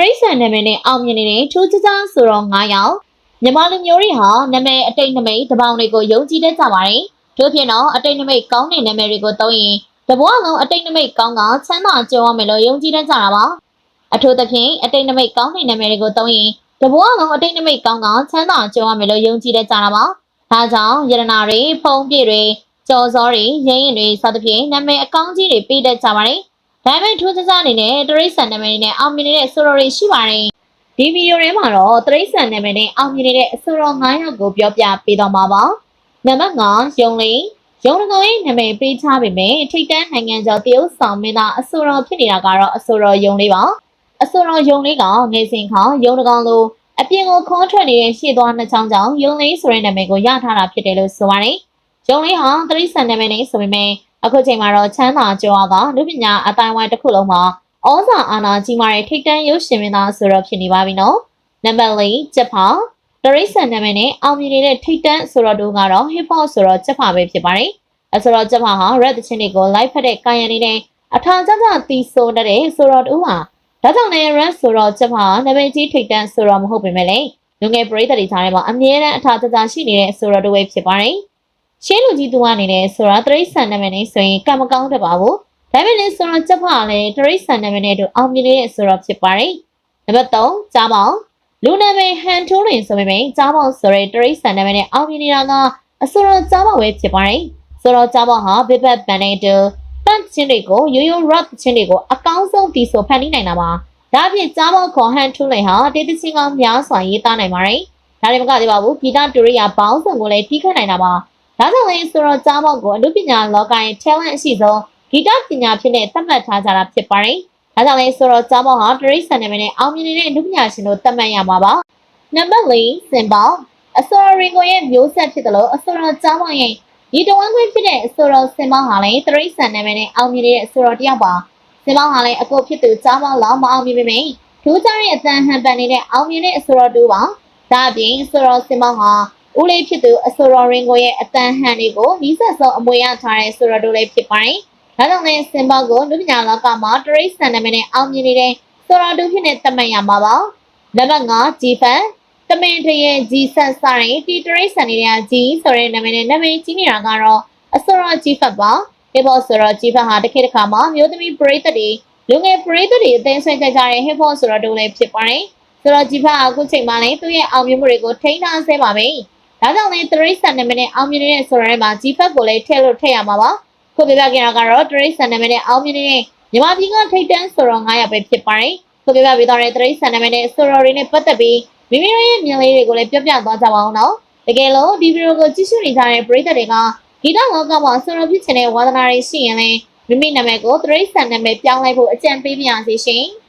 ရိษံနာမည်နဲ့အောင်မြင်နေတဲ့ထူးခြားခြားဆိုတော့9ယောက်မြန်မာလူမျိုးတွေဟာနာမည်အတိတ်နမိတ်တပေါင်းတွေကိုယုံကြည်တတ်ကြပါတယ်။ထို့ဖြစ်တော့အတိတ်နမိတ်ကောင်းတဲ့နာမည်တွေကိုသုံးရင်တဘွားလုံးအတိတ်နမိတ်ကောင်းကချမ်းသာကြွယ်ဝမယ်လို့ယုံကြည်တတ်ကြတာပါ။အထူးသဖြင့်အတိတ်နမိတ်ကောင်းတဲ့နာမည်တွေကိုသုံးရင်တဘွားလုံးအတိတ်နမိတ်ကောင်းကချမ်းသာကြွယ်ဝမယ်လို့ယုံကြည်တတ်ကြတာပါ။ဒါကြောင့်ယရနာတွေဖုံပြည့်တွေကြော်စောတွေရင်းရင်တွေစသဖြင့်နာမည်အကောင်းကြီးတွေပေးတတ်ကြပါတယ်။ ဒါပေမဲ့ထူးခြားခြားအနေနဲ့တရိတ်ဆန်နာမည်နဲ့အောင်မြင်နေတဲ့ဆိုရိုတွေရှိပါတယ်။ဒီဗီဒီယိုထဲမှာတော့တရိတ်ဆန်နာမည်နဲ့အောင်မြင်နေတဲ့အဆိုရို9ရပ်ကိုပြောပြပေးသွားမှာပါ။နံပါတ်9ယုံလင်းရုံးကောင်ရဲ့နာမည်ပေးထားပေမဲ့ထိတ်တန်းနိုင်ငံကျော်တရုတ်ဆောင်မင်းသားအဆိုတော်ဖြစ်နေတာကတော့အဆိုတော်ယုံလေးပါအဆိုတော်ယုံလေးကငယ်စဉ်ခေါရုံးကောင်လိုအပြင်ကိုခေါ်ထွက်နေတဲ့ရှေ့သွားနှစ်ချောင်းချောင်းယုံလေးဆိုတဲ့နာမည်ကိုရထားတာဖြစ်တယ်လို့ဆိုပါတယ်ယုံလေးဟာတရိษံနာမည်နဲ့ဆိုပေမဲ့ အခုချိန်မှာတော့ချမ်းသာကျော်ကလူပညာအတိုင်းဝိုင်းတစ်ခုလုံးမှာဩဇာအာဏာကြီးမားတဲ့ထိတ်တန်းရုပ်ရှင်မင်းသားဆိုတော့ဖြစ်နေပါပြီနော်နံပါတ်၄ချက်ဖာတရိษံနာမည်နဲ့အောင်မြင်နေတဲ့ထိတ်တန်းဆိုတော့တို့ကတော့ hip hop ဆိုတော့ချက်ဖာပဲဖြစ်ပါတယ်အဆိုတော့ချက်ဖာဟာ red တချင်းတွေကို live ဖက်တဲ့ကာယံလေးနဲ့အထာကျကျတီးဆိုတဲ့ဆိုတော့တူဟာဒါကြောင့်လည်း red ဆိုတော့ချက်ဖာနာမည်ကြီးထိတ်တန်းဆိုတော့မဟုတ်ပေမဲ့လည်းလူငယ်ပရိသတ်တွေကြားထဲမှာအမြဲတမ်းအထာကျကျရှိနေတဲ့ဆိုတော့တူပဲဖြစ်ပါတယ် ရှင်းလူကြီးသူအနေနဲ့ဆိုတော့တရိษံနာမည်နဲ့ဆိုရင်ကံမကောင်းတတ်ပါဘူးဒါပေမဲ့လည်းဆိုတော့ချက်ဖာလည်းတရိษံနာမည်နဲ့တို့အောင်မြင်နေတဲ့ဆိုတော့ဖြစ်ပါတယ်နံပါတ်3ကြားပေါင်းလူနာမည်ဟန်ထိုးရင်ဆိုပေမဲ့ကြားပေါင်းဆိုတဲ့တရိษံနာမည်နဲ့အောင်မြင်နေတာကအဆိုတော့ကြားပေါင်းပဲဖြစ်ပါတယ်ဆိုတော့ကြားပေါင်းဟာဘစ်ဘက်ပန်နဲ့တူတန့်ချင်းတွေကိုရိုးရိုး rap ချင်းတွေကိုအကောင်းဆုံးတီဆိုဖန်တီးနိုင်တာပါဒါအပြင်ကြားပေါင်းခေါ်ဟန်ထိုးလိုက်ဟာတေးတချင်းကများစွာရေးသားနိုင်ပါတယ်ဒါတွေမကသေးပါဘူးဂီတတူရိယာဘောင်းစုံကိုလည်းတီးခတ်နိုင်တာပါ ဒါကြောင့်လည်းဆိုတော့ကြားပေါင်းကိုအမှုပညာလောကရဲ့ talent အရှိဆုံးဂီတပညာဖြစ်တဲ့သတ်မှတ်ထားကြတာဖြစ်ပါတယ်။ဒါကြောင့်လည်းဆိုတော့ကြားပေါင်းဟာတရိษံနာမည်နဲ့အောင်မြင်နေတဲ့အမှုပညာရှင်တို့သတ်မှတ်ရမှာပါ။နံပါတ်၄စင်ပေါအစောရင်ကိုရဲ့မျိုးဆက်ဖြစ်တယ်လို့အစောတော်ကြားပေါင်းရဲ့ဒီတဝမ်းခွင့်ဖြစ်တဲ့အစောတော်စင်ပေါင်းဟာလည်းတရိษံနာမည်နဲ့အောင်မြင်နေတဲ့အစောတော်တစ်ယောက်ပါ။စင်ပေါင်းဟာလည်းအကိုဖြစ်သူကြားပေါင်းလောက်မအောင်မြင်ပေမယ့်ဒူးကြရဲ့အတန်ဟန်ပန်နေတဲ့အအောင်မြင်တဲ့အစောတော်တူပါ။ဒါအပြင်အစောတော်စင်ပေါင်းဟာ ဦးလေးဖြစ်သူအဆိုတော်ရင်ကိုရဲ့အတန်ဟန်တွေကိုနီးစပ်ဆုံးအမွေရထားတဲ့ဆိုတော်တို့လည်းဖြစ်ပါတယ်။ဒါကြောင့်လည်းစင်ပေါကိုလူပညာလောကမှာတရိတ်ဆန်နာမည်နဲ့အောင်မြင်နေတဲ့ဆိုတော်တို့ဖြစ်နေတမန်ရမှာပါ။နံပါတ်5ဂျီဖန်တမင်တရဲ့ဂျီဆန်စရင်တီတရိတ်ဆန်နေတဲ့ဂျီဆိုတဲ့နာမည်နဲ့နာမည်ကြီးနေတာကတော့အဆိုတော်ဂျီဖတ်ပါ။ဒီဘောဆိုတော့ဂျီဖတ်ဟာတစ်ခေတ်တစ်ခါမှာမျိုးသမီးပရိသတ်တွေလူငယ်ပရိသတ်တွေအသိဆွေးကြကြတဲ့ hip hop ဆိုတော့တို့လည်းဖြစ်ပါတယ်။ဆိုတော့ဂျီဖတ်အခုချိန်မှာလည်းသူ့ရဲ့အောင်မြင်မှုတွေကိုထိန်းထားဆဲပါပဲ။ ။ဒါကြောင့်လည်းတရိတ်ဆန်နမနဲ့အောင်မြင်တဲ့ဆိုရဲမှာ GFAT ကိုလည်းထည့်လို့ထည့်ရမှာပါ။ခုပြပြခင်တာကတော့တရိတ်ဆန်နမနဲ့အောင်မြင်တဲ့မြန်မာပြည်ကထိတ်တန်းဆိုတော့900ပဲဖြစ်ပါတယ်။ခုပြပြပေးသွားတဲ့တရိတ်ဆန်နမနဲ့ဆိုရော်တွေနဲ့ပတ်သက်ပြီးမိမိတို့ရဲ့မြင်လေးတွေကိုလည်းပြောပြသွားကြပါအောင်နော်။တကယ်လို့ဒီဗီဒီယိုကိုကြည့်ရှုနေကြတဲ့ပရိသတ်တွေကဒီတော့လောကမှာဆိုရော်ဖြစ်ချင်တဲ့ဝါသနာတွေရှိရင်လည်းမိမိနာမည်ကိုတရိတ်ဆန်နာမည်ပြောင်းလိုက်ဖို့အကြံပေးပါရစေရှင်။